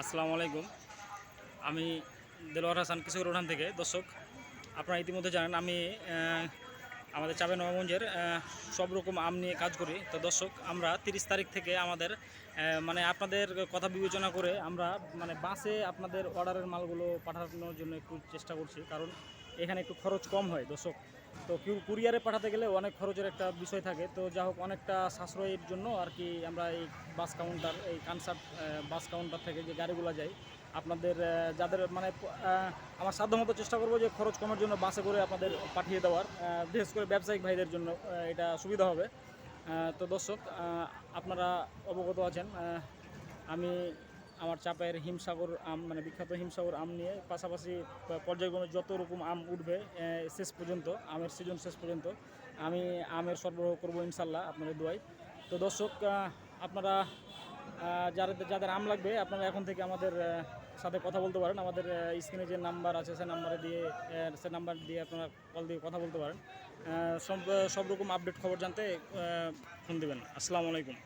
আসসালামু আলাইকুম। আমি দেলোয়ার হাসান কিশোর ওঠান থেকে, দর্শক, আপনারা ইতিমধ্যে জানেন আমি আমাদের চাবে নবাবগঞ্জের সব রকম আম নিয়ে কাজ করি। তো দর্শক, আমরা তিরিশ তারিখ থেকে আমাদের মানে আপনাদের কথা বিবেচনা করে আমরা মানে বাসে আপনাদের অর্ডারের মালগুলো পাঠানোর জন্য একটু চেষ্টা করছি। কারণ এখানে একটু খরচ কম হয়, দর্শক। তো কিউ কুরিয়ারে পাঠাতে গেলে অনেক খরচের একটা বিষয় থাকে। তো যা হোক, অনেকটা সাশ্রয়ের জন্য আর কি আমরা এই বাস কাউন্টার, এই কনসার্ট বাস কাউন্টার থেকে যে গাড়িগুলো যায়, আপনাদের যাদের মানে আমার সাধ্যমতো চেষ্টা করব যে খরচ কমার জন্য বাসে করে আপনাদের পাঠিয়ে দেওয়ার। বিশেষ করে ব্যবসায়িক ভাইদের জন্য এটা সুবিধা হবে। তো দর্শক আপনারা অবগত আছেন। আমি আমার চাপের হিমসাগর আম মানে বিখ্যাত হিমসাগর আম নিয়ে পাশাপাশি পর্যায়ক্রমে যত রকম আম উঠবে শেষ পর্যন্ত, আমের সিজন শেষ পর্যন্ত, আমি আমের সরবরাহ করব ইনশাল্লাহ আপনাদের দোয়াই তো দর্শক আপনারা যাদের যাদের আম লাগবে, আপনারা এখন থেকে আমাদের সাথে কথা বলতে পারেন। আমাদের স্ক্রিনে যে নাম্বার আছে, সে নাম্বারে দিয়ে সে নাম্বার দিয়ে আপনারা কল দিয়ে কথা বলতে পারেন। সব সব রকম আপডেট খবর জানতে ফোন দেবেন। আসসালামু আলাইকুম।